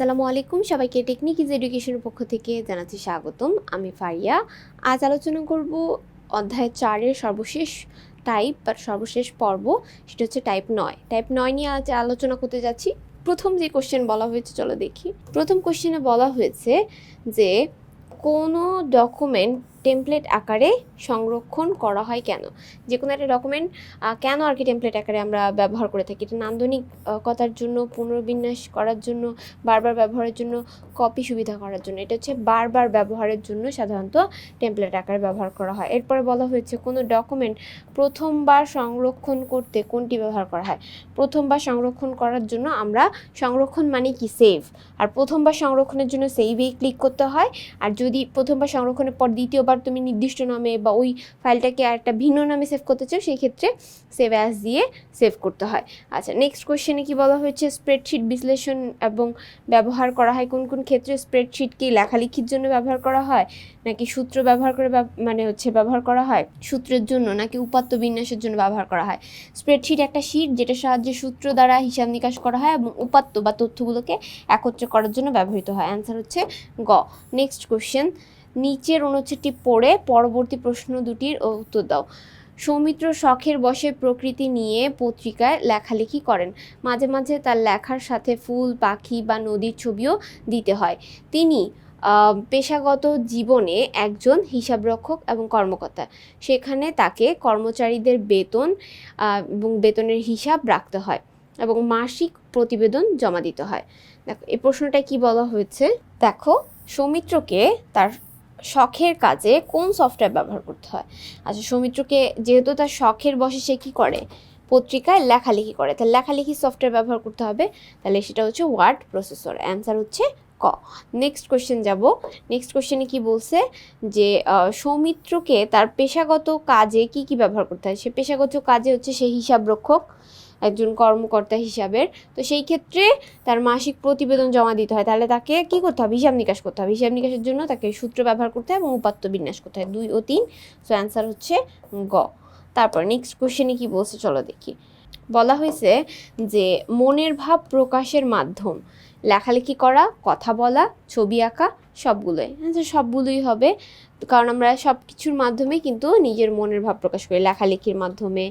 আসসালামু আলাইকুম। সবাইকে টেকনিক ইজ এডুকেশনের পক্ষ থেকে জানাচ্ছি স্বাগতম। আমি ফারিয়া। আজ আলোচনা করব অধ্যায় চারের সর্বশেষ টাইপ বা সর্বশেষ পর্ব। সেটা হচ্ছে টাইপ নয়। টাইপ নয় নিয়ে আজ আলোচনা করতে যাচ্ছি। প্রথম যে কোশ্চেন বলা হয়েছে, চলো দেখি। প্রথম কোশ্চেনে বলা হয়েছে যে কোনো ডকুমেন্ট টেমপ্লেট আকারে সংরক্ষণ করা হয় কেন? যে কোনো একটা ডকুমেন্ট কেন আর কি টেমপ্লেট আকারে আমরা ব্যবহার করে থাকি? এটা নান্দনিকতার জন্য, পুনর্বিন্যাস করার জন্য, বারবার ব্যবহারের জন্য কপি সুবিধা করার জন্য। এটা হচ্ছে বারবার ব্যবহারের জন্য সাধারণত টেমপ্লেট আকারে ব্যবহার করা হয়। এরপরে বলা হয়েছে কোনো ডকুমেন্ট প্রথমবার সংরক্ষণ করতে কোনটি ব্যবহার করা হয়? প্রথমবার সংরক্ষণ করার জন্য আমরা সংরক্ষণ মানে কি? সেভ আর প্রথমবার সংরক্ষণের জন্য সেভেই ক্লিক করতে হয়। আর যদি প্রথমবার সংরক্ষণের পর দ্বিতীয়বার তুমি নির্দিষ্ট নামে বা ওই ফাইলটাকে আর একটা ভিন্ন নামে সেভ করতে চাও, সেই ক্ষেত্রে সেভ অ্যাজ দিয়ে সেভ করতে হয়। আচ্ছা নেক্সট কোশ্চেনে কি বলা হয়েছে? স্প্রেডশিট বিশ্লেষণ এবং ব্যবহার করা হয়। কোন কোন ক্ষেত্রে স্প্রেডশিট কি লেখালেখির জন্য ব্যবহার করা হয়, নাকি সূত্র ব্যবহার করে মানে হচ্ছে ব্যবহার করা হয়? সূত্রের জন্য নাকি উপাত্ত বিন্যাসের জন্য ব্যবহার করা হয়? স্প্রেডশিট একটা শিট যেটা সাহায্যে সূত্র দ্বারা হিসাব নিকাশ করা হয় এবং উপাত্ত বা তথ্যগুলোকে একত্র করার জন্য ব্যবহৃত হয়। অ্যান্সার হচ্ছে গ। নেক্সট কোশ্চেন নিচের অনুচ্ছেদটি পড়ে পরবর্তী প্রশ্ন দুটির উত্তর দাও। সৌমিত্র শখের বসে প্রকৃতি নিয়ে পত্রিকায় লেখালেখি করেন। মাঝে মাঝে তার লেখার সাথে ফুল, পাখি বা নদীর ছবিও দিতে হয়। তিনি পেশাগত জীবনে একজন হিসাবরক্ষক এবং কর্মকর্তা। সেখানে তাকে কর্মচারীদের বেতন এবং বেতনের হিসাব রাখতে হয় এবং মাসিক প্রতিবেদন জমা দিতে হয়। দেখো, এই প্রশ্নটা কি বলা হয়েছে? দেখো, সৌমিত্রকে তার শখের কাজে কোন সফটওয়্যার ব্যবহার করতে হয়? আচ্ছা সৌমিত্রকে যেহেতু তার শখের বসে সে কী করে? পত্রিকায় লেখালেখি করে। তাহলে লেখালেখি সফটওয়্যার ব্যবহার করতে হবে। তাহলে সেটা হচ্ছে ওয়ার্ড প্রসেসর অ্যান্সার হচ্ছে ক। নেক্সট কোশ্চেন যাব। নেক্সট কোশ্চেনে কি বলছে যে সৌমিত্রকে তার পেশাগত কাজে কি কি ব্যবহার করতে হয়? সে পেশাগত কাজে হচ্ছে সে হিসাব রক্ষক একজন কর্মকর্তা হিসাবের। তো সেই ক্ষেত্রে তার মাসিক প্রতিবেদন জমা দিতে হয়। তাহলে তাকে কি করতে হবে? হিসাব নিকাশ করতে হবে। হিসাব নিকাশের জন্য তাকে সূত্র ব্যবহার করতে হয় এবং উপাত্ত বিন্যাস করতে হয়। দুই ও তিন। সো অ্যান্সার হচ্ছে গ। তারপর নেক্সট কোশ্চেনে কি বলছে? চলো দেখি। বলা হয়েছে যে, মনের ভাব প্রকাশের মাধ্যম। লেখালেখি করা, কথা বলা, ছবি আঁকা, সবগুলোই। আচ্ছা সবগুলোই হবে। কারণ আমরা সব কিছুর মাধ্যমে কিন্তু নিজের মনের ভাব প্রকাশ করি, লেখালেখির মাধ্যমে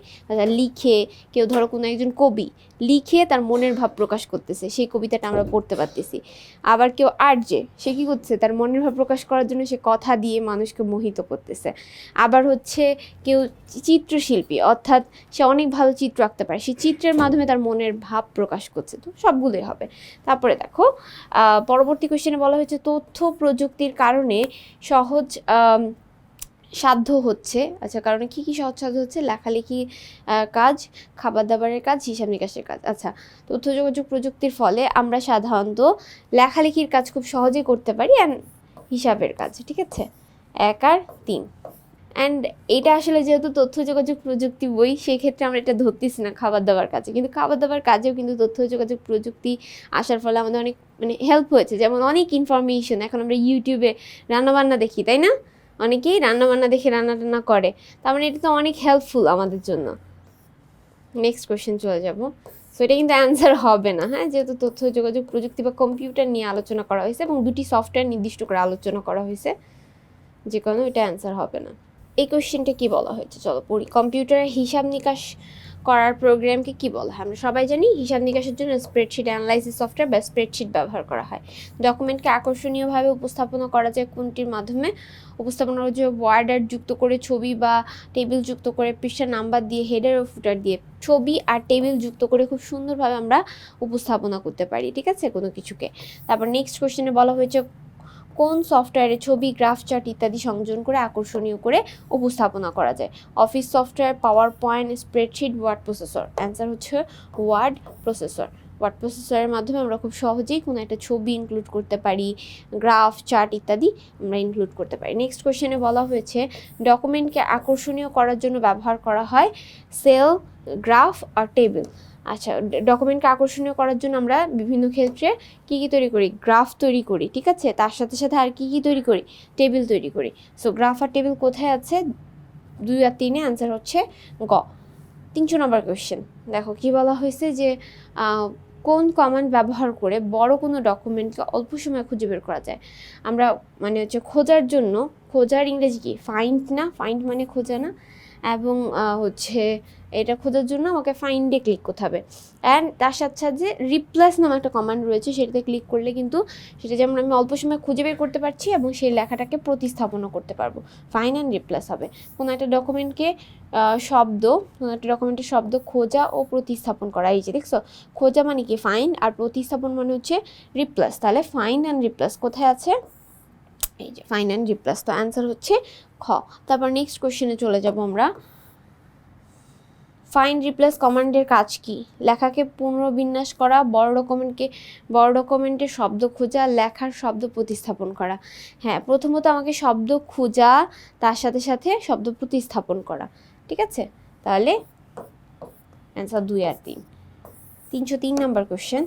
লিখে, কেউ ধরো কোনো একজন কবি, লিখে তার মনের ভাব প্রকাশ করতেছে, সেই কবিতাটা আমরা পড়তে পারতেছি। আবার কেউ আর্টে সে কী করছে তার মনের ভাব প্রকাশ করার জন্য সে কথা দিয়ে মানুষকে মোহিত করতেছে। আবার হচ্ছে কেউ চিত্রশিল্পী, অর্থাৎ সে অনেক ভালো চিত্র আঁকতে পারে, সেই চিত্রের মাধ্যমে তার মনের ভাব প্রকাশ করছে, তো সবগুলোই হবে। তারপরে দেখো পরবর্তী কোশ্চেনে বলা হয়েছে, তথ্য প্রযুক্তির কারণে সহজ সাধ্য হচ্ছে। আচ্ছা কারণে কী কী সহজ সাধ্য হচ্ছে? লেখালেখি কাজ খাবার দাবারের কাজ, হিসাব নিকাশের কাজ। আচ্ছা তথ্য যোগাযোগ প্রযুক্তির ফলে আমরা সাধারণত লেখালেখির কাজ খুব সহজেই করতে পারি অ্যান্ড হিসাবের কাজ, ঠিক আছে? এক আর তিন। অ্যান্ড এটা আসলে যেহেতু তথ্য যোগাযোগ প্রযুক্তি বই সেই ক্ষেত্রে আমরা এটা ধরতেছি না খাবার দাবার কাজে। কিন্তু খাবার দাবার কাজেও কিন্তু তথ্য যোগাযোগ প্রযুক্তি আসার ফলে আমাদের অনেক মানে হেল্প হয়েছে। যেমন অনেক ইনফরমেশন এখন আমরা ইউটিউবে রান্নাবান্না দেখি, তাই না? অনেকেই রান্নাবান্না দেখে রান্না টান্না করে। তার মানে এটা তো অনেক হেল্পফুল আমাদের জন্য। নেক্সট কোয়েশ্চেন চলে যাব। সো এটা কিন্তু অ্যান্সার হবে না হ্যাঁ? যেহেতু তথ্য যোগাযোগ প্রযুক্তি বা কম্পিউটার নিয়ে আলোচনা করা হয়েছে এবং দুটি সফটওয়্যার নির্দিষ্ট করে আলোচনা করা হয়েছে, যে কোনো এটা অ্যান্সার হবে না। এই কোশ্চেনটা কি বলা হয়েছে? চলো পড়ি। কম্পিউটারের হিসাব নিকাশ করার প্রোগ্রামকে কি বলা হয়? আমরা সবাই জানি হিসাব নিকাশের জন্য স্প্রেডশিট অ্যানালাইসিস সফটওয়্যার বা স্প্রেডশিট ব্যবহার করা হয়। ডকুমেন্টকে আকর্ষণীয়ভাবে উপস্থাপনা করা যায় কোনটির মাধ্যমে? উপস্থাপনা যায় ওয়ার্ডার যুক্ত করে ছবি বা টেবিল যুক্ত করে পৃষ্ঠার নাম্বার দিয়ে হেডার ও ফুটার দিয়ে ছবি আর টেবিল যুক্ত করে খুব সুন্দরভাবে আমরা উপস্থাপনা করতে পারি, ঠিক আছে? কোনো কিছুকে। তারপর নেক্সট কোশ্চেনে বলা হয়েছে কোন সফটওয়্যারে ছবি, গ্রাফ চার্ট ইত্যাদি সংযোজন করে আকর্ষণীয় করে উপস্থাপনা করা যায়। Office software power point spreadsheet word processor answer হচ্ছে ওয়ার্ড প্রসেসর ওয়ার্ড প্রসেসরের মাধ্যমে আমরা খুব সহজেই কোনো একটা ছবি ইনক্লুড করতে পারি, গ্রাফ, চার্ট ইত্যাদি আমরা ইনক্লুড করতে পারি। নেক্সট কোশ্চেনে বলা হয়েছে ডকুমেন্টকে আকর্ষণীয় করার জন্য ব্যবহার করা হয় সেল গ্রাফ আর টেবিল আচ্ছা ডকুমেন্টকে আকর্ষণীয় করার জন্য আমরা বিভিন্ন ক্ষেত্রে কী কী তৈরি করি? গ্রাফ তৈরি করি, ঠিক আছে? তার সাথে সাথে আর কী কী তৈরি করি? টেবিল তৈরি করি। সো গ্রাফ আর টেবিল কোথায় আছে? দুই আর তিনে অ্যান্সার হচ্ছে গ। তিনশো নম্বর কোয়েশ্চেন দেখো, কি বলা হয়েছে যে কোন কমান্ড ব্যবহার করে বড় কোনো ডকুমেন্টকে অল্প সময় খুঁজে বের করা যায়? আমরা মানে হচ্ছে খোঁজার জন্য, খোঁজার ইংরেজি কি? ফাইন্ড না? ফাইন্ড মানে খোঁজা না? এবং হচ্ছে এটা খোঁজার জন্য আমাকে ফাইন্ডে ক্লিক করতে হবে। অ্যান্ড তার সাথে সাথে রিপ্লেস নামে একটা কমান্ড রয়েছে, সেটাতে ক্লিক করলে কিন্তু সেটা যেমন আমি অল্প সময় খুঁজে বের করতে পারছি এবং সেই লেখাটাকে প্রতিস্থাপনও করতে পারব। ফাইন অ্যান্ড রিপ্লেস হবে। কোনো একটা ডকুমেন্টকে শব্দ, কোনো একটা ডকুমেন্টের শব্দ খোঁজা ও প্রতিস্থাপন করা। এই যে দেখছ? খোঁজা মানে কি? ফাইন আর প্রতিস্থাপন মানে হচ্ছে রিপ্লেস তাহলে ফাইন অ্যান্ড রিপ্লেস কোথায় আছে? এই যে ফাইন অ্যান্ড রিপ্লেস তো অ্যান্সার হচ্ছে খ। তারপর নেক্সট কোশ্চেনে চলে যাব আমরা। ফাইন রিপ্লেস কমান্ডের কাজ কি? লেখাকে পুনর্বিন্যাস করা, বড় ডকুমেন্টকে বড় ডকুমেন্টের শব্দ খোঁজা, লেখার শব্দ প্রতিস্থাপন করা। হ্যাঁ প্রথমত আমাকে শব্দ খোঁজা, তার সাথে সাথে শব্দ প্রতিস্থাপন করা। ঠিক আছে? তাহলে অ্যান্সার দুই আর তিন। তিনশো তিন নম্বর কোশ্চেন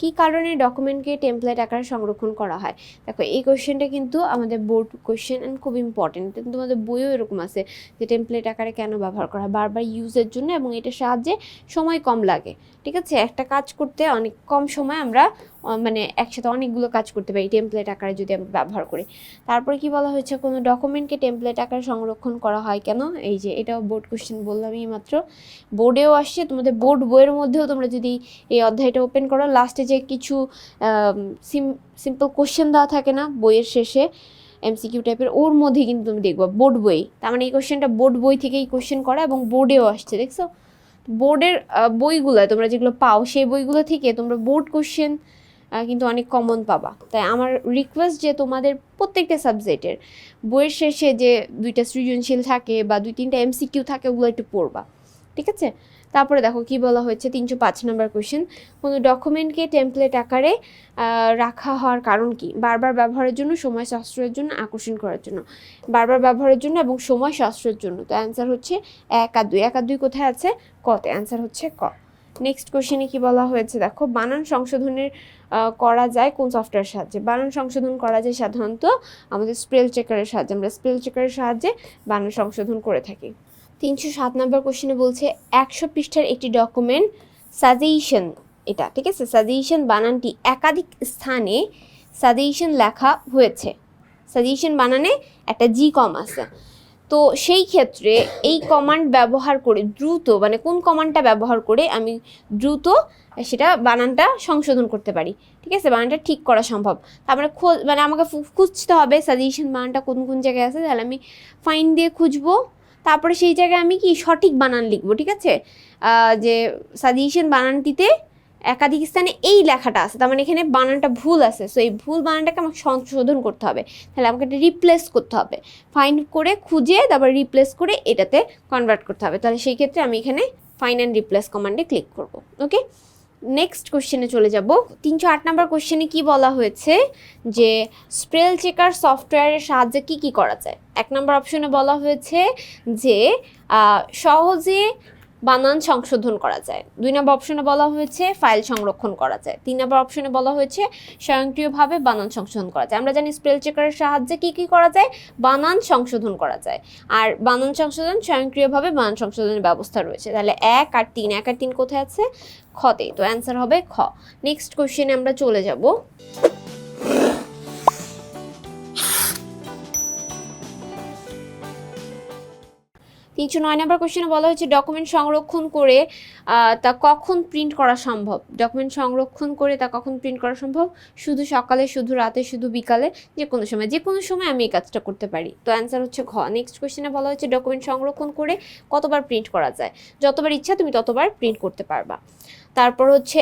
কী কারণে ডকুমেন্টকে টেমপ্লেট আকারে সংরক্ষণ করা হয়? দেখো, এই কোয়েশ্চেনটা কিন্তু আমাদের বোর্ড কোয়েশ্চেন অ্যান্ড খুব ইম্পর্টেন্ট তোমাদের বইও এরকম আছে যে টেমপ্লেট আকারে কেন ব্যবহার করা হয়, বারবার ইউজের জন্য এবং এটার সাহায্যে সময় কম লাগে। ঠিক আছে? একটা কাজ করতে অনেক কম সময় আমরা মানে একসাথে অনেকগুলো কাজ করতে পারি টেমপ্লেট আকারে যদি আমরা ব্যবহার করি। তারপরে কি বলা হয়েছে? কোনো ডকুমেন্টকে টেমপ্লেট আকারে সংরক্ষণ করা হয় কেন? এই যে এটাও বোর্ড কোশ্চেন বললামই মাত্র। বোর্ডেও আসছে, তোমাদের বোর্ড বইয়ের মধ্যেও তোমরা যদি এই অধ্যায়টা ওপেন করো লাস্টে যে কিছু সিম্পল কোশ্চেন দেওয়া থাকে না বইয়ের শেষে এমসিকিউ টাইপের ওর মধ্যে কিন্তু তুমি দেখবা বোর্ড বই। তার মানে এই কোশ্চেনটা বোর্ড বই থেকেই কোশ্চেন করা এবং বোর্ডেও আসছে, দেখছ? বোর্ডের বইগুলো তোমরা যেগুলো পাও, সেই বইগুলো থেকে তোমরা বোর্ড কোশ্চেন কিন্তু অনেক কমন পাবা। তাই আমার রিকোয়েস্ট যে তোমাদের প্রত্যেকটা সাবজেক্টের বইয়ের শেষে যে দুইটা সৃজনশীল থাকে বা দুই তিনটা এমসিকিউ থাকে, ওগুলো একটু পড়বা। ঠিক আছে? তারপরে দেখো কি বলা হয়েছে, তিনশো পাঁচ নম্বর কোশ্চেন কোনো ডকুমেন্টকে টেমপ্লেট আকারে রাখা হওয়ার কারণ কি? বারবার ব্যবহারের জন্য, সময় সাশ্রয়ের জন্য, আকর্ষণ করার জন্য। বারবার ব্যবহারের জন্য এবং সময় সাশ্রয়ের জন্য। তো অ্যান্সার হচ্ছে এক আর দুই। এক আর দুই কোথায় আছে? কতে অ্যান্সার হচ্ছে ক। নেক্সট কোশ্চেনে কি বলা হয়েছে? দেখো, বানান সংশোধনের করা যায় কোন সফটওয়্যার সাহায্যে? বানান সংশোধন করা যায় সাধারণত আমাদের স্পেল চেকারের সাহায্যে। আমরা স্পেল চেকারের সাহায্যে বানান সংশোধন করে থাকি। তিনশো সাত নম্বর কোশ্চেনে বলছে, একশো পৃষ্ঠার একটি ডকুমেন্ট সাজেশন এটা, ঠিক আছে? সাজেশন বানানটি একাধিক স্থানে সাজেশন লেখা হয়েছে। সাজেশন বানানে একটা জি কম আছে। তো সেই ক্ষেত্রে এই কমান্ড ব্যবহার করে দ্রুত মানে কোন কমান্ডটা ব্যবহার করে আমি দ্রুত সেটা বানানটা সংশোধন করতে পারি। ঠিক আছে? বানানটা ঠিক করা সম্ভব। তারপরে খোঁজ মানে আমাকে খুঁজতে হবে সাজেশন বানানটা কোন কোন জায়গায় আছে, তাহলে আমি ফাইন দিয়ে খুঁজবো। তারপরে সেই জায়গায় আমি কি সঠিক বানান লিখব, ঠিক আছে? যে সাজেশন বানানটিতে একাধিক স্থানে এই লেখাটা আছে, তার মানে এখানে বানানটা ভুল আছে সো এই ভুল বানানটাকে আমাকে সংশোধন করতে হবে, তাহলে আমাকে এটা রিপ্লেস করতে হবে ফাইন্ড করে খুঁজে, তারপর রিপ্লেস করে এটাতে কনভার্ট করতে হবে, তাহলে সেই ক্ষেত্রে আমি এখানে ফাইন অ্যান্ড রিপ্লেস কমান্ডে ক্লিক করব ওকে নেক্সট কোশ্চেনে চলে যাব, তিনশো আট নম্বর কোশ্চেনে কি বলা হয়েছে যে স্পেল চেকার সফটওয়্যারের সাহায্যে কি কি করা যায়? এক নম্বর অপশনে বলা হয়েছে যে সহজে বানান সংশোধন করা যায়। দুই নম্বর অপশনে বলা হয়েছে ফাইল সংরক্ষণ করা যায়। তিন নম্বর অপশনে বলা হয়েছে স্বয়ংক্রিয়ভাবে বানান সংশোধন করা যায়। আমরা জানি স্পেল চেকারের সাহায্যে কি কি করা যায়? বানান সংশোধন করা যায়। আর বানান সংশোধন স্বয়ংক্রিয়ভাবে বানান সংশোধনের ব্যবস্থা রয়েছে। তাহলে এক আর তিন, এক আর তিন কোথায় আছে? খতে তো। অ্যান্সার হবে খ। নেক্সট কোশ্চেনে আমরা চলে যাব। তিনশো নয় নম্বর কোশ্চেনে বলা হয়েছে ডকুমেন্ট সংরক্ষণ করে তা কখন প্রিন্ট করা সম্ভব? ডকুমেন্ট সংরক্ষণ করে তা কখন প্রিন্ট করা সম্ভব? শুধু সকালে, শুধু রাতে, শুধু বিকালে যে কোনো সময় যে কোনো সময় আমি এই কাজটা করতে পারি। তো অ্যান্সার হচ্ছে ঘ। নেক্সট কোশ্চেনে বলা হয়েছে ডকুমেন্ট সংরক্ষণ করে কতবার প্রিন্ট করা যায়? যতবার ইচ্ছা তুমি ততবার প্রিন্ট করতে পারবা। তারপর হচ্ছে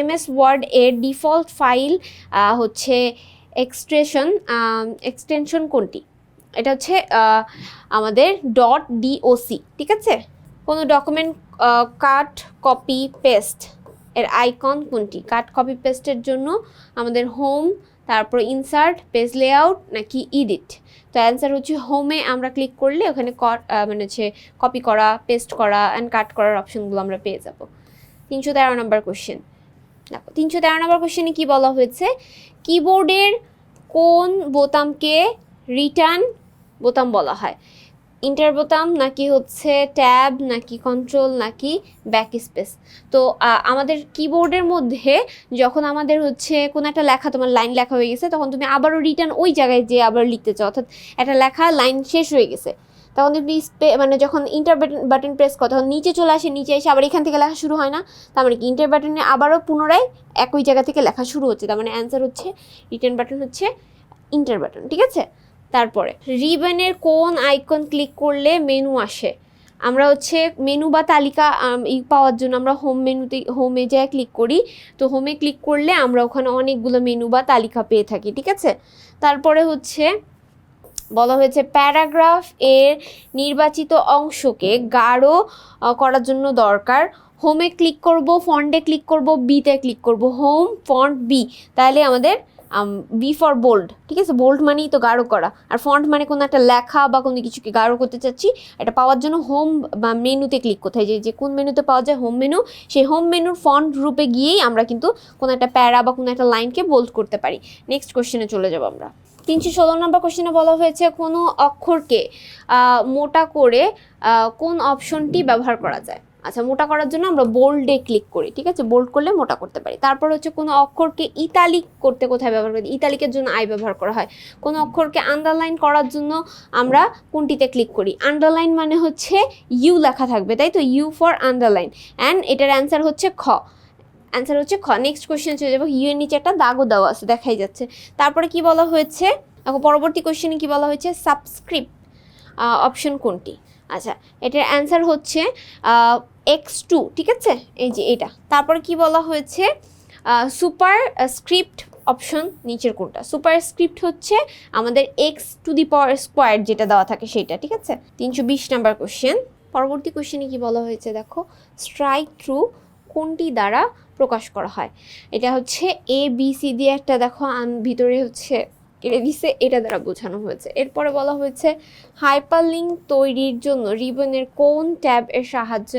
এম এস ওয়ার্ড এর ডিফল্ট ফাইল হচ্ছে এক্সট্রেশন এক্সটেনশন কোনটি? এটা হচ্ছে আমাদের ডট ডিওসি ঠিক আছে? কোনো ডকুমেন্ট কাট কপি পেস্ট এর আইকন কোনটি? কাট কপি পেস্টের জন্য আমাদের হোম তারপর ইনসার্ট পেজ লেআউট নাকি ইডিট তো অ্যান্সার হচ্ছে হোমে আমরা ক্লিক করলে ওখানে মানে হচ্ছে কপি করা পেস্ট করা অ্যান্ড কাট করার অপশনগুলো আমরা পেয়ে যাব। তিনশো তেরো নম্বর কোশ্চেন দেখো, তিনশো তেরো নম্বর কোশ্চেনে কী বলা হয়েছে? কিবোর্ডের কোন বোতামকে রিটার্ন বোতাম বলা হয়। ইন্টার বোতাম নাকি হচ্ছে ট্যাব নাকি কন্ট্রোল নাকি ব্যাক স্পেস তো আমাদের কিবোর্ডের মধ্যে যখন আমাদের হচ্ছে কোনো একটা লেখা, তোমার লাইন লেখা হয়ে গেছে, তখন তুমি আবারও রিটার্ন ওই জায়গায় যে আবার লিখতে চাও। অর্থাৎ একটা লেখা লাইন শেষ হয়ে গেছে। তখন তুমি মানে যখন ইন্টার বাটন প্রেস করো, তখন নিচে চলে আসে, নিচে এসে আবার এখান থেকে লেখা শুরু হয় না। তার মানে কি ইন্টার বাটনে আবারও পুনরায় একই জায়গা থেকে লেখা শুরু হচ্ছে। তার মানে অ্যান্সার হচ্ছে রিটার্ন বাটন হচ্ছে ইন্টার বাটন ঠিক আছে? তারপরে রিবনের কোন আইকন ক্লিক করলে মেনু আসে? আমরা হচ্ছে মেনু বা তালিকা পাওয়ার জন্য আমরা হোম মেনুতে হোমে যায় ক্লিক করি। তো হোমে ক্লিক করলে আমরা ওখানে অনেকগুলো মেনু বা তালিকা পেয়ে থাকি, ঠিক আছে? তারপরে হচ্ছে, বলা হয়েছে প্যারাগ্রাফ এর নির্বাচিত অংশকে গাঢ় করার জন্য দরকার। হোমে ক্লিক করব ফন্টে ক্লিক করব বিতে ক্লিক করব হোম ফন্ট বি তাহলে আমাদের বি ফর বোল্ড ঠিক আছে? বোল্ড মানেই তো গাঢ় করা। আর ফন্ট মানে কোনো একটা লেখা বা কোনো কিছুকে গাঢ় করতে চাচ্ছি, এটা পাওয়ার জন্য হোম বা মেনুতে ক্লিক করতে হয়। যে যে কোন মেনুতে পাওয়া যায় হোম মেনু সেই হোম মেনুর ফন্ট রূপে গিয়েই আমরা কিন্তু কোনো একটা প্যারা বা কোনো একটা লাইনকে বোল্ড করতে পারি। নেক্সট কোশ্চেনে চলে যাব আমরা। তিনশো ষোলো নম্বর কোশ্চেনে বলা হয়েছে, কোনো অক্ষরকে মোটা করে কোন অপশনটি ব্যবহার করা যায়? আচ্ছা মোটা করার জন্য আমরা বোল্ডে ক্লিক করি, ঠিক আছে? বোল্ড করলে মোটা করতে পারি। তারপর হচ্ছে কোনো অক্ষরকে ইতালিক করতে কোথায় ব্যবহার করি? ইতালিকের জন্য আই ব্যবহার করা হয়। কোনো অক্ষরকে আন্ডারলাইন করার জন্য আমরা কোনটিতে ক্লিক করি? আন্ডারলাইন মানে হচ্ছে ইউ লেখা থাকবে, তাই তো? ইউ ফর আন্ডারলাইন অ্যান্ড এটার অ্যান্সার হচ্ছে খ। অ্যান্সার হচ্ছে খ। নেক্সট কোয়েশ্চেন চলে যাব। ইউ এর নিচে একটা দাগও দেওয়া আছে, দেখাই যাচ্ছে। তারপরে কি বলা হয়েছে? পরবর্তী কোশ্চেনে কি বলা হয়েছে? সাবস্ক্রিপ্ট অপশন কোনটি? আচ্ছা এটার অ্যান্সার হচ্ছে এক্স টু ঠিক আছে? এই যে এটা। তারপরে কি বলা হয়েছে? সুপার স্ক্রিপ্ট অপশন নিচের কোনটা? সুপার স্ক্রিপ্ট হচ্ছে আমাদের x to the power square যেটা দেওয়া থাকে সেটা, ঠিক আছে? তিনশো বিশ নাম্বার কোশ্চেন পরবর্তী কোশ্চেনে কি বলা হয়েছে? দেখো স্ট্রাইক থ্রু কোনটি দ্বারা প্রকাশ করা হয়? এটা হচ্ছে এ বি সি দিয়ে একটা, দেখো ভিতরে হচ্ছে কেড়ে দিছে এটা দ্বারা বোঝানো হয়েছে। এরপরে বলা হয়েছে হাইপারলিঙ্ক তৈরির জন্য রিবনের কোন ট্যাব এর সাহায্য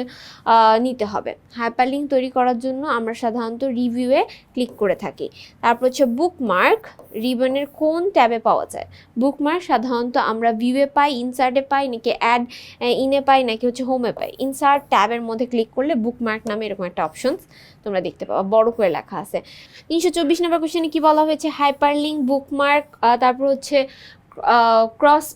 নিতে হবে? হাইপারলিঙ্ক তৈরি করার জন্য আমরা সাধারণত রিভিউয়ে ক্লিক করে থাকি। তারপর হচ্ছে বুকমার্ক, রিবনের কোন ট্যাবে পাওয়া যায়? বুকমার্ক সাধারণত আমরা ভিউয়ে পাই, ইনসার্টে পাই, নাকি অ্যাড ইনে পাই, নাকি হচ্ছে হোমে পাই? ইনসার্ট ট্যাবের মধ্যে ক্লিক করলে বুকমার্ক নামে এরকম একটা অপশনস তোমরা দেখতে পাবো, বড় করে লেখা আছে। তিনশো চব্বিশ নম্বর কোশ্চেনে কি বলা হয়েছে? হাইপারলিঙ্ক বুকমার্ক তারপর হচ্ছে ক্রস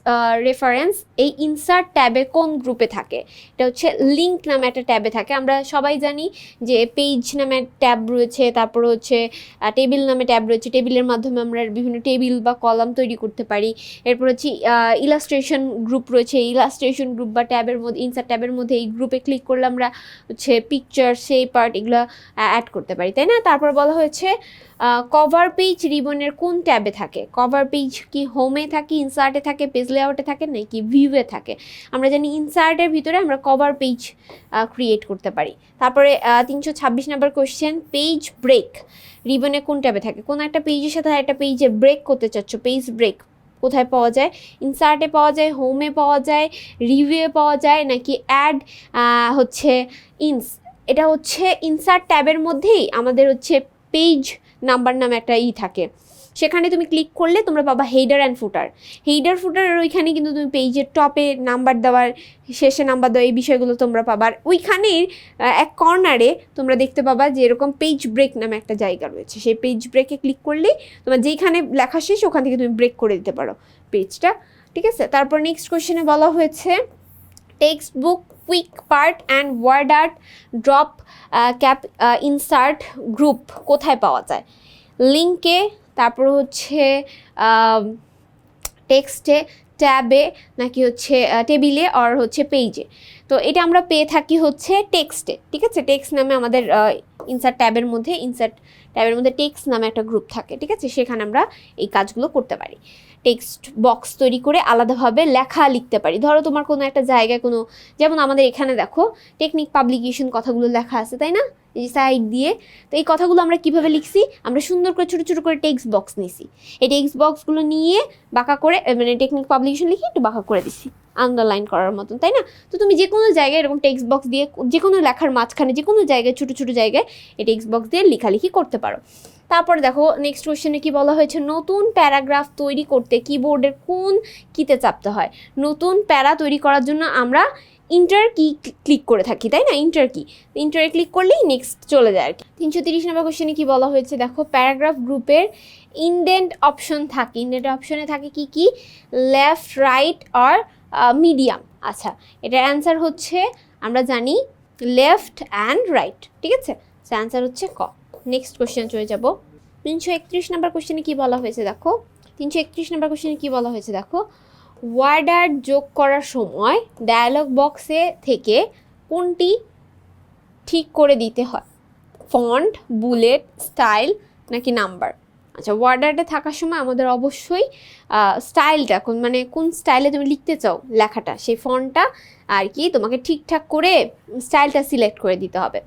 রেফারেন্স এই ইনসার্ট ট্যাবে কোন গ্রুপে থাকে? এটা হচ্ছে লিঙ্ক নামে একটা ট্যাবে থাকে। আমরা সবাই জানি যে পেজ নামে ট্যাব রয়েছে, তারপর হচ্ছে টেবিল নামে ট্যাব রয়েছে। টেবিলের মাধ্যমে আমরা বিভিন্ন টেবিল বা কলাম তৈরি করতে পারি। এরপর হচ্ছে ইলাস্ট্রেশন গ্রুপ রয়েছে। ইলাস্ট্রেশন গ্রুপ বা ট্যাবের মধ্যে ইনসার্ট ট্যাবের মধ্যে এই গ্রুপে ক্লিক করলে আমরা হচ্ছে পিকচার সেই পার্ট এগুলো অ্যাড করতে পারি। তাই না? তারপর বলা হয়েছে কভার পেজ রিবনের কোন ট্যাবে থাকে? কভার পেজ কি হোমে থাকে? ইনসার্টে থাকে পেজ লেআউটে থাকে, নাকি ভিউয়ে থাকে। আমরা জানি ইনসার্টের ভিতরে আমরা কভার পেজ ক্রিয়েট করতে পারি। তারপরে তিনশো ছাব্বিশ নাম্বার কোয়েশ্চেন পেজ ব্রেক রিবনে কোন ট্যাবে থাকে? কোন একটা পেজের সাথে একটা পেজে ব্রেক করতে চাচ্ছ পেজ ব্রেক কোথায় পাওয়া যায়? ইনসার্টে পাওয়া যায় হোমে পাওয়া যায় রিভিউয়ে পাওয়া যায়, নাকি অ্যাড হচ্ছে ইনস এটা হচ্ছে ইনসার্ট ট্যাবের মধ্যেই আমাদের হচ্ছে পেজ নাম্বার নামে একটা ই থাকে। সেখানে তুমি ক্লিক করলে তোমরা পাবা হেডার অ্যান্ড ফুটার হেডার ফুটারের ওইখানে কিন্তু তুমি পেজের টপে নাম্বার দেওয়ার শেষে নাম্বার দেওয়া এই বিষয়গুলো তোমরা পাবা। আর ওইখানেই আহ, এক কর্নারে তোমরা দেখতে পাবা যে এরকম পেজ ব্রেক নামে একটা জায়গা রয়েছে। সেই পেজ ব্রেকে ক্লিক করলেই তোমার যেইখানে লেখা শেষ ওখান থেকে তুমি ব্রেক করে দিতে পারো পেজটা ঠিক আছে? তারপর নেক্সট কোশ্চেনে বলা হয়েছে text box quick part and word art drop cap insert group কোথায় পাওয়া যায়? লিঙ্কে তারপর হচ্ছে টেক্সটে, ট্যাবে, নাকি হচ্ছে টেবিলে আর হচ্ছে পেজে তো এটা আমরা পেয়ে থাকি হচ্ছে টেক্সটে, ঠিক আছে? টেক্সট নামে আমাদের ইনসার্ট ট্যাবের মধ্যে ইনসার্ট ট্যাবের মধ্যে টেক্সট নামে একটা গ্রুপ থাকে, ঠিক আছে? সেখানে আমরা এই কাজগুলো করতে পারি। টেক্সট বক্স তৈরি করে আলাদাভাবে লেখা লিখতে পারি। ধরো তোমার কোনো একটা জায়গায় কোনো, যেমন আমাদের এখানে দেখো টেকনিক পাবলিকেশন কথাগুলো লেখা আছে, তাই না? এই সাইড দিয়ে। তো এই কথাগুলো আমরা কীভাবে লিখছি? আমরা সুন্দর করে ছোটো ছোটো করে টেক্সট বক্স নিছি। এই টেক্সট বক্সগুলো নিয়ে বাঁকা করে মানে টেকনিক পাবলিকেশন লিখে একটু বাঁকা করে দিছি আন্ডারলাইন করার মতন, তাই না? তো তুমি যে কোনো জায়গায় এরকম টেক্সট বক্স দিয়ে যে কোনো লেখার মাঝখানে যে কোনো জায়গায়, ছোটো ছোটো জায়গায় এই টেক্সট বক্স দিয়ে লেখালেখি করতে পারো। তারপরে দেখো নেক্সট কোশ্চেনে কি বলা হয়েছে? নতুন প্যারাগ্রাফ তৈরি করতে কিবোর্ডের কোন কিতে চাপতে হয়? নতুন প্যারা তৈরি করার জন্য আমরা ইন্টার কি ক্লিক করে থাকি, তাই না? ইন্টার কি ইন্টারে ক্লিক করলেই নেক্সট চলে যায় আর কি। তিনশো তিরিশ নম্বর কোশ্চেনে কি বলা হয়েছে? দেখো, প্যারাগ্রাফ গ্রুপের ইন্ডেন্ট অপশন থাকে। ইন্ডেন্ট অপশনে থাকে কি কি? লেফট রাইট আর মিডিয়াম আচ্ছা এটার অ্যান্সার হচ্ছে, আমরা জানি লেফট অ্যান্ড রাইট ঠিক আছে? অ্যান্সার হচ্ছে ক। নেক্সট কোশ্চেন চলে যাব। তিনশো একত্রিশ নম্বর কোশ্চেনে কি বলা হয়েছে দেখো? তিনশো একত্রিশ নম্বর কোশ্চেনে কি বলা হয়েছে দেখো? ওয়ার্ডার যোগ করার সময় ডায়ালগ বক্সে থেকে কোনটি ঠিক করে দিতে হয়? ফন্ট বুলেট স্টাইল নাকি নাম্বার আচ্ছা ওয়ার্ড আর্টে থাকার সময় আমাদের অবশ্যই স্টাইলটা কোন মানে কোন স্টাইলে তুমি লিখতে চাও লেখাটা, সেই ফন্টটা আর কি তোমাকে ঠিকঠাক করে স্টাইলটা সিলেক্ট করে দিতে হবে।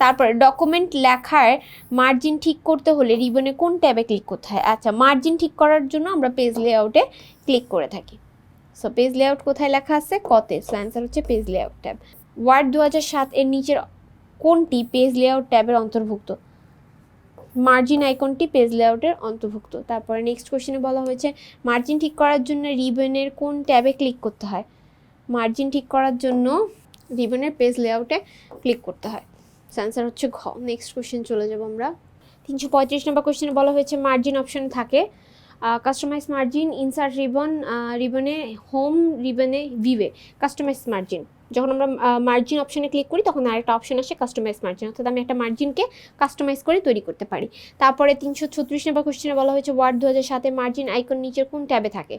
তারপরে ডকুমেন্ট লেখার মার্জিন ঠিক করতে হলে রিবনে কোন ট্যাবে ক্লিক করতে হয়? আচ্ছা মার্জিন ঠিক করার জন্য আমরা পেজ লেআউটে ক্লিক করে থাকি। সো পেজ লেআউট কোথায় লেখা আছে? কতে। সো অ্যান্সার হচ্ছে পেজ লেআউট ট্যাব ওয়ার্ড দু হাজার সাত এর নিচের কোনটি পেজ লেআউট ট্যাবের অন্তর্ভুক্ত? মার্জিন আইকনটি পেজ লেআউটের অন্তর্ভুক্ত। তারপরে নেক্সট কোশ্চেনে বলা হয়েছে মার্জিন ঠিক করার জন্য রিবনের কোন ট্যাবে ক্লিক করতে হয়? মার্জিন ঠিক করার জন্য রিবনের পেজ লেআউটে ক্লিক করতে হয়। অ্যান্সার হচ্ছে ঘ। নেক্সট কোশ্চেন চলে যাব আমরা। তিনশো পঁয়ত্রিশ নম্বর কোশ্চেনে বলা হয়েছে মার্জিন অপশন থাকে। কাস্টমাইজ মার্জিন ইনসার্ট রিবন রিবনে হোম রিবনে ভিভে কাস্টমাইজ মার্জিন যখন আমরা মার্জিন অপশনে ক্লিক করি, তখন আরেকটা অপশন আসে কাস্টমাইজ মার্জিন অর্থাৎ আমি একটা মার্জিনকে কাস্টমাইজ করে তৈরি করতে পারি। তারপরে তিনশো ছত্রিশ নম্বর কোশ্চেনে বলা হয়েছে ওয়ার্ড দু হাজার সাতে মার্জিন আইকন নিচের কোন ট্যাবে থাকে?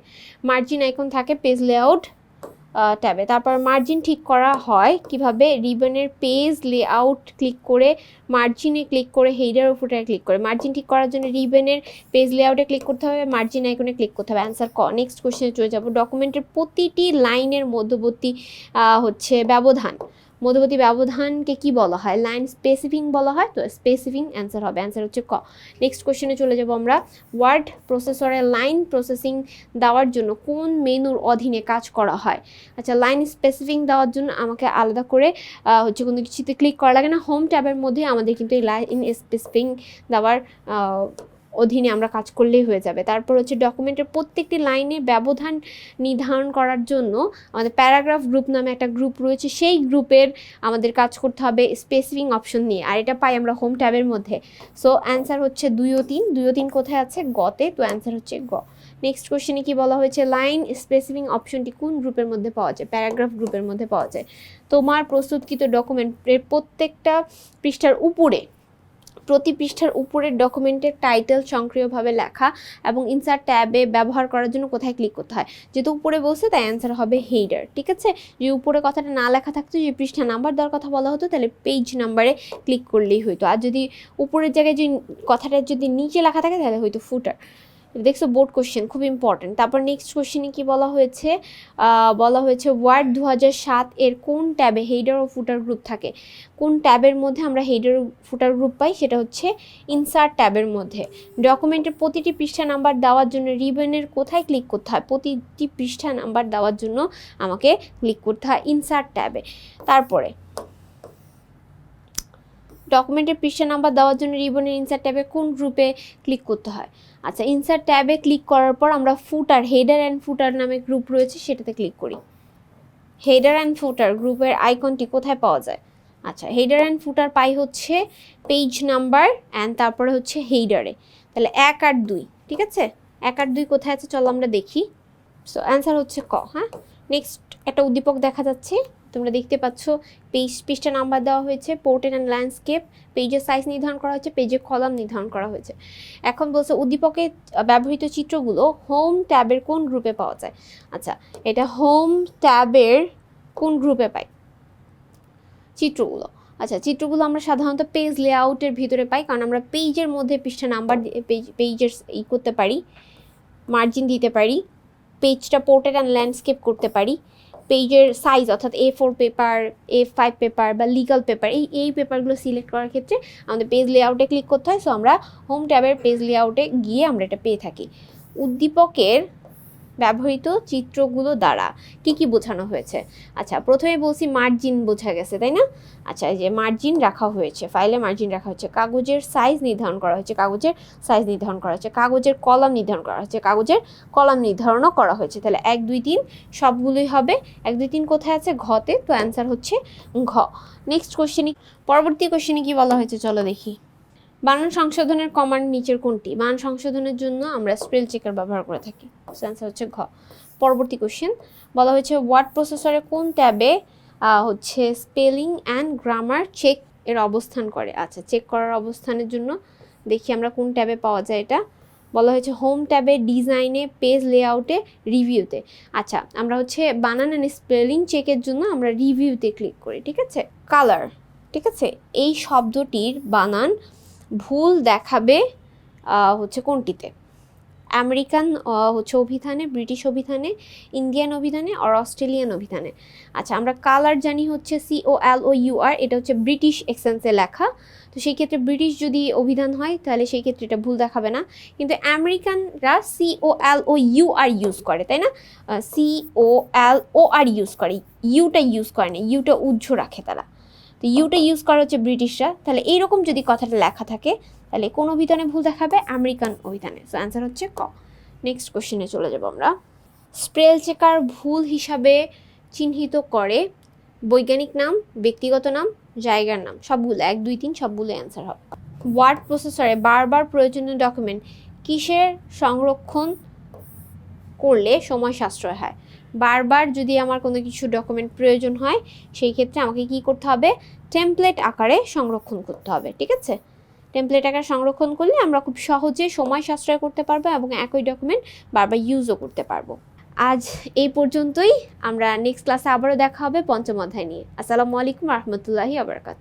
মার্জিন আইকন থাকে পেজ লেআউট ট্যাবে। তারপর মার্জিন ঠিক করা হয় কীভাবে? রিবনের পেজ লেআউট ক্লিক করে মার্জিনে ক্লিক করে হেডার ও ক্লিক করে। মার্জিন ঠিক করার জন্য রিবনের পেজ লেআউটে ক্লিক করতে হবে মার্জিন আইকনে ক্লিক করতে হবে। অ্যান্সার ক নেক্সট কোশ্চেনে চলে যাব। ডকুমেন্টের প্রতিটি লাইনের মধ্যবর্তী হচ্ছে ব্যবধান। মধ্যবর্তী ব্যবধানকে কি বলা হয়? লাইন স্পেসিফিং বলা হয়। তো স্পেসিফিং অ্যান্সার হবে। অ্যান্সার হচ্ছে ক। নেক্সট কোশ্চেনে চলে যাব আমরা। ওয়ার্ড প্রসেসরে লাইন প্রসেসিং দেওয়ার জন্য কোন মেনুর অধীনে কাজ করা হয়? আচ্ছা লাইন স্পেসিফিং দেওয়ার জন্য আমাকে আলাদা করে হচ্ছে কোনো কিছুতে ক্লিক করা লাগে না। হোম ট্যাবের মধ্যে আমাদের কিন্তু এই লাইন স্পেসিফিং দেওয়ার অধীনে আমরা কাজ করলেই হয়ে যাবে। তারপর হচ্ছে ডকুমেন্টের প্রত্যেকটি লাইনে ব্যবধান নির্ধারণ করার জন্য আমাদের প্যারাগ্রাফ গ্রুপ নামে একটা গ্রুপ রয়েছে। সেই গ্রুপের আমাদের কাজ করতে হবে স্পেসিফিং অপশন নিয়ে। আর এটা পাই আমরা হোম ট্যাবের মধ্যে। সো অ্যান্সার হচ্ছে দুই ও তিন। দুই ও তিন কোথায় আছে? গতে তো। অ্যান্সার হচ্ছে গ। নেক্সট কোশ্চেনে কি বলা হয়েছে? লাইন স্পেসিফিং অপশনটি কোন গ্রুপের মধ্যে পাওয়া যায়? প্যারাগ্রাফ গ্রুপের মধ্যে পাওয়া যায়। তোমার প্রস্তুতকৃত ডকুমেন্টের প্রত্যেকটা পৃষ্ঠার উপরে প্রতি পৃষ্ঠার উপরের ডকুমেন্টের টাইটেল সক্রিয়ভাবে লেখা এবং ইনসার্ট ট্যাবে ব্যবহার করার জন্য কোথায় ক্লিক করতে হয়। যেহেতু উপরে বলছে, তাই অ্যান্সার হবে হেইডার ঠিক আছে? যে উপরে কথাটা না লেখা থাকতো যে পৃষ্ঠা নাম্বার দেওয়ার কথা বলা হতো, তাহলে পেজ নাম্বারে ক্লিক করলেই হইতো। আর যদি উপরের জায়গায় যে কথাটা যদি নিচে লেখা থাকে, তাহলে হয়তো ফুটার দেখছ বোর্ড কোশ্চেন খুব ইম্পর্টেন্ট তারপর নেক্সট কোশ্চেনে কি বলা হয়েছে? বলা হয়েছে ওয়ার্ড দু হাজার সাত এর কোন ট্যাবে হেইডার ও ফুটার গ্রুপ থাকে? কোন ট্যাবের মধ্যে আমরা হেডার ফুটার গ্রুপ পাই? সেটা হচ্ছে ইনসার্ট ট্যাবের মধ্যে। ডকুমেন্টের প্রতিটি পৃষ্ঠা নাম্বার দেওয়ার জন্য রিবনের কোথায় ক্লিক করতে হয়? প্রতিটি পৃষ্ঠা নাম্বার দেওয়ার জন্য আমাকে ক্লিক করতে হয় ইনসার্ট ট্যাবে তারপরে ডকুমেন্টের পৃষ্ঠা নাম্বার দেওয়ার জন্য রিবনের ইনসার্ট ট্যাবে কোন গ্রুপে ক্লিক করতে হয়? আচ্ছা ইনসার্ট ট্যাবে ক্লিক করার পর আমরা ফুটার হেডার অ্যান্ড ফুটার নামে গ্রুপ রয়েছে, সেটাতে ক্লিক করি। হেডার অ্যান্ড ফুটার গ্রুপের আইকনটি কোথায় পাওয়া যায়? আচ্ছা হেডার অ্যান্ড ফুটার পাই হচ্ছে পেজ নাম্বার অ্যান্ড তারপরে হচ্ছে হেডারে তাহলে এক আর দুই, ঠিক আছে? এক আর দুই কোথায় আছে? চলো আমরা দেখি। সো অ্যান্সার হচ্ছে ক হ্যাঁ? নেক্সট একটা উদ্দীপক দেখা যাচ্ছে। তোমরা দেখতে পাচ্ছ, পেজ, পৃষ্ঠা নাম্বার দেওয়া হয়েছে পোর্ট্রেট অ্যান্ড ল্যান্ডস্কেপ পেজের সাইজ নির্ধারণ করা হয়েছে পেজের কলাম নির্ধারণ করা হয়েছে। এখন বলছে উদ্দীপকে ব্যবহৃত চিত্রগুলো হোম ট্যাবের কোন গ্রুপে পাওয়া যায়? আচ্ছা এটা হোম ট্যাবের কোন গ্রুপে পাই? চিত্রগুলো। আচ্ছা চিত্রগুলো আমরা সাধারণত পেজ লেআউটের ভিতরে পাই, কারণ আমরা পেজের মধ্যে পৃষ্ঠা নাম্বার পেজের ই করতে পারি মার্জিন দিতে পারি পেজটা পোর্ট্রেট অ্যান্ড ল্যান্ডস্কেপ করতে পারি। পেজের সাইজ অর্থাৎ A four paper A five paper বা লিগাল পেপার এই এই পেপারগুলো সিলেক্ট করার ক্ষেত্রে আমাদের পেজ লেআউটে ক্লিক করতে হয়। সো আমরা হোম ট্যাবের পেজ লেআউটে গিয়ে আমরা এটা পেয়ে থাকি। উদ্দীপকের ব্যবহৃত চিত্রগুলো দ্বারা কি কি বোঝানো হয়েছে? আচ্ছা প্রথমে বলছি মার্জিন বোঝা গেছে, তাই না? আচ্ছা যে মার্জিন রাখা হয়েছে ফাইলে মার্জিন রাখা হয়েছে, কাগজের সাইজ নির্ধারণ করা হয়েছে, কাগজের সাইজ নির্ধারণ করা হয়েছে, কাগজের কলাম নির্ধারণ করা হয়েছে, কাগজের কলাম নির্ধারণও করা হয়েছে। তাহলে এক, দুই, তিন সবগুলোই হবে। এক, দুই, তিন কোথায় আছে? ঘতে তো অ্যান্সার হচ্ছে ঘ। নেক্সট কোশ্চেনে পরবর্তী কোশ্চেনে কি বলা হয়েছে? চলো দেখি। বানান সংশোধনের কমান্ড নিচের কোনটি? বানান সংশোধনের জন্য আমরা স্পেল চেকার ব্যবহার করে থাকি। অ্যান্সার হচ্ছে ঘ। পরবর্তী কোশ্চেন বলা হয়েছে ওয়ার্ড প্রসেসরে কোন ট্যাবে হচ্ছে স্পেলিং অ্যান্ড গ্রামার চেক এর অবস্থান করে? আচ্ছা চেক করার অবস্থানের জন্য দেখি আমরা কোন ট্যাবে পাওয়া যায় এটা। বলা হয়েছে হোম ট্যাবে, ডিজাইনে, পেজ লেআউটে, রিভিউতে। আচ্ছা আমরা হচ্ছে বানান অ্যান্ড স্পেলিং চেকের জন্য আমরা রিভিউতে ক্লিক করি, ঠিক আছে? কালার, ঠিক আছে? এই শব্দটির বানান ভুল দেখাবে হচ্ছে কোনটিতে? আমেরিকান হচ্ছে অভিধানে, ব্রিটিশ অভিধানে, ইন্ডিয়ান অভিধানে আর অস্ট্রেলিয়ান অভিধানে। আচ্ছা আমরা কালার জানি হচ্ছে C O L O U আর এটা হচ্ছে ব্রিটিশ এক্সেন্সে লেখা। তো সেই ক্ষেত্রে ব্রিটিশ যদি অভিধান হয়, তাহলে সেই ক্ষেত্রে এটা ভুল দেখাবে না। কিন্তু আমেরিকানরা C O L O U R use করে, তাই না? C O L O R use করে। ইউটা ইউজ করে না, ইউটা উজ্জ্ব রাখে তারা। তো ইউটা ইউজ করা হচ্ছে ব্রিটিশরা। তাহলে এইরকম যদি কথাটা লেখা থাকে, তাহলে কোন অভিধানে ভুল দেখাবে, আমেরিকান অভিধানে। সো অ্যান্সার হচ্ছে ক। নেক্সট কোশ্চেনে চলে যাব আমরা। স্প্রেল চেকার ভুল হিসাবে চিহ্নিত করে বৈজ্ঞানিক নাম, ব্যক্তিগত নাম, জায়গার নাম, সবগুলো, এক, দুই, তিন, সবগুলো অ্যান্সার হবে। ওয়ার্ড প্রসেসরে বারবার প্রয়োজনীয় ডকুমেন্ট কিসের সংরক্ষণ করলে সময় সাশ্রয় হয়? বারবার যদি আমার কোনো কিছু ডকুমেন্ট প্রয়োজন হয়, সেই ক্ষেত্রে আমাকে কি করতে হবে? টেমপ্লেট আকারে সংরক্ষণ করতে হবে, ঠিক আছে? টেমপ্লেট আকারে সংরক্ষণ করলে আমরা খুব সহজে সময় সাশ্রয় করতে পারব এবং একই ডকুমেন্ট বারবার ইউজও করতে পারব। আজ এই পর্যন্তই, আমরা নেক্সট ক্লাসে আবারও দেখা হবে পঞ্চম অধ্যায় নিয়ে। আসসালামু আলাইকুম রহমতুল্লাহি আবরকাত